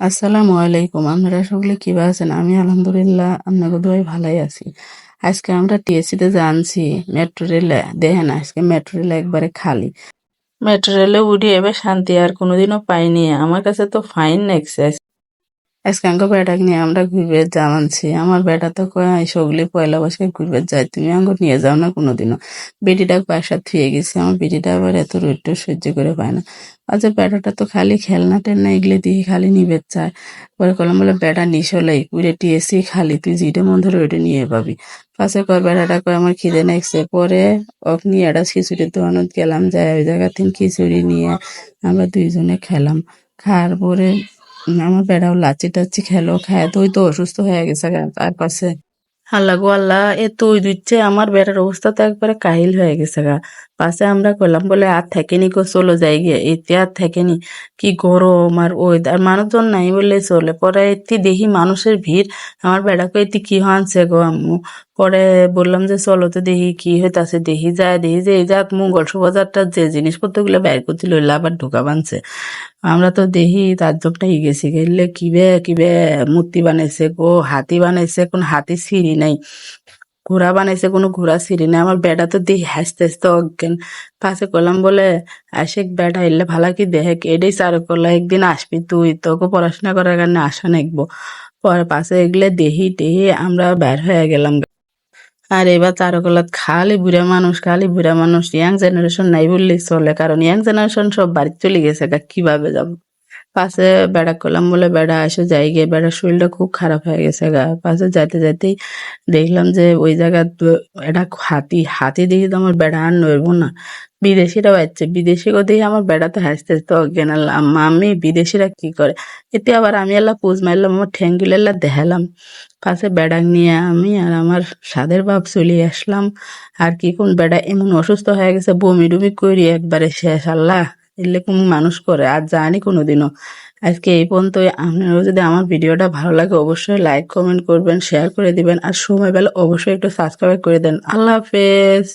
আসসালামু আলাইকুম। আপনারা সকলে কিবা আছেন? আমি আলহামদুলিল্লাহ আপনাকে দোয়াই ভালাই আছি। আজকে আমরা টিএসসিতে জানছি, মেট্রো রেলে, দেখেন আজকে মেট্রো রেলে একবারে খালি। মেট্রো রেলে উঠি এবার শান্তি আর কোনোদিনও পাইনি। আমার কাছে তো ফাইন লাগছে। আজকে বেটাকে নিয়ে আমরা ঘুরবে জামানছি। আমার বেটা তো কয় সগলি পয়লা বসে ঘুরবে, যাই, তুমি আঙ্গ নিয়ে যাও না কোনোদিনও। বেটিটা বাসা থুয়ে গেছে। আমার বেটিটা আবার এত রোদ সহ্য করে পায় না। আচ্ছা বেটাটা তো খালি খেলনা টেলনা এগুলো দিয়ে খালি নিবে, চায়। পরে কলম বলে বেটা নিশলাই পুরে টিএসি খালি, তুই যেটা মন ধরে ওইটা নিয়ে পাবি। পাশে কর বেটাটা কয়, আমার খিদে নেগছে পরে ওক নিয়ে একটা খিচুড়ির দোকানত গেলাম, যাই, ওই জায়গা থেকে খিচুড়ি নিয়ে আমরা দুইজনে খেলাম। খাওয়ার পরে আমার বেড়াও লাচি টাচি খেলো, খায়, তো ওই তো অসুস্থ হয়ে গেছে। তার পাশে। আল্লাহ গো আল্লাহ, এ তুই দিচ্ছে আমার বেটার অবস্থা তো একবারে কাহিল হয়ে গেছে গা। পাশে আমরা করলাম বলে, আর থেকেনি গো, চলো যাই গিয়ে। এতে আর থেকেনি। কি গরম আর ওই আর মানুষজন নাই বললে চলে। পরে এতে দেখি মানুষের ভিড়। আমার বেড়াকে এতে কি হানছে গো আম্মু? পরে বললাম যে, চলো তো দেখি কি হইতাছে, দেখি যায়, দেখি যে, এই যাক, মঙ্গল শোভাযাত্রার যে জিনিসপত্রগুলো বের করতে লইলে, আবার ঢোকা বানছে। আমরা তো দেখি, তার জবটা গেছি, গেলে কিবে কিবে মূর্তি বানাইছে গো, হাতি বানাইছে, কোন হাতি সিঁড়ি নাই, ঘোড়া বানাইছে, কোনো ঘোড়া সিঁড়ি নাই, আমার বেটা তো দেখি হাসতে হাসতে অজ্ঞান। পাশে করলাম বলে, আশেক বেটা, এলে ভালো কি দেখে এটাই চার করলা একদিন আসবি তুই, তোকে পড়াশোনা করার কারণে আসা নাকবো পরে পাশে এগুলো দেখি দেখি আমরা বের হয়ে গেলাম। আর এবার তারকলাত খালি বুড়া মানুষ, খালি বুড়া মানুষ, ইয়াং জেনারেশন নাই বললেই চলে। কারণ ইয়াং জেনারেশন সব বাড়িতে চলে গেছে কীভাবে যাব? পাশে বেড়া করলাম বলে বেড়া এসে যাই গিয়ে বেড়ার শরীরটা খুব খারাপ হয়ে গেছে গা। পাশে যাইতে যাইতেই দেখলাম যে ওই জায়গা এটা হাতি হাতি দেখি তো আমার বেড়া আর নড়বো না। বিদেশিরা বাচ্চা বিদেশি দেখি আমার বেড়া তো হাসতে অজ্ঞান আল্লাহ আমি বিদেশিরা কি করে? এতে আবার আমি আল্লাহ পোজ মারলাম, আমার ঠ্যাঙ্গুলো আল্লাহ দেখালাম। পাশে বেড়াক নিয়ে আমি আর আমার সাদের বাপ চলে আসলাম। আর কি কোন বেড়া এমন অসুস্থ হয়ে গেছে, বমি টমি করি একবারে শেষ, আল্লাহ। এলে কোন মানুষ করে, আর জানি কোনোদিনও। আজকে এই পর্যন্ত আপনারাও যদি আমার ভিডিওটা ভালো লাগে, অবশ্যই লাইক কমেন্ট করবেন শেয়ার করে দিবেন, আর সময়বেলা অবশ্যই একটু সাবস্ক্রাইব করে দেন। আল্লাহ হাফেজ।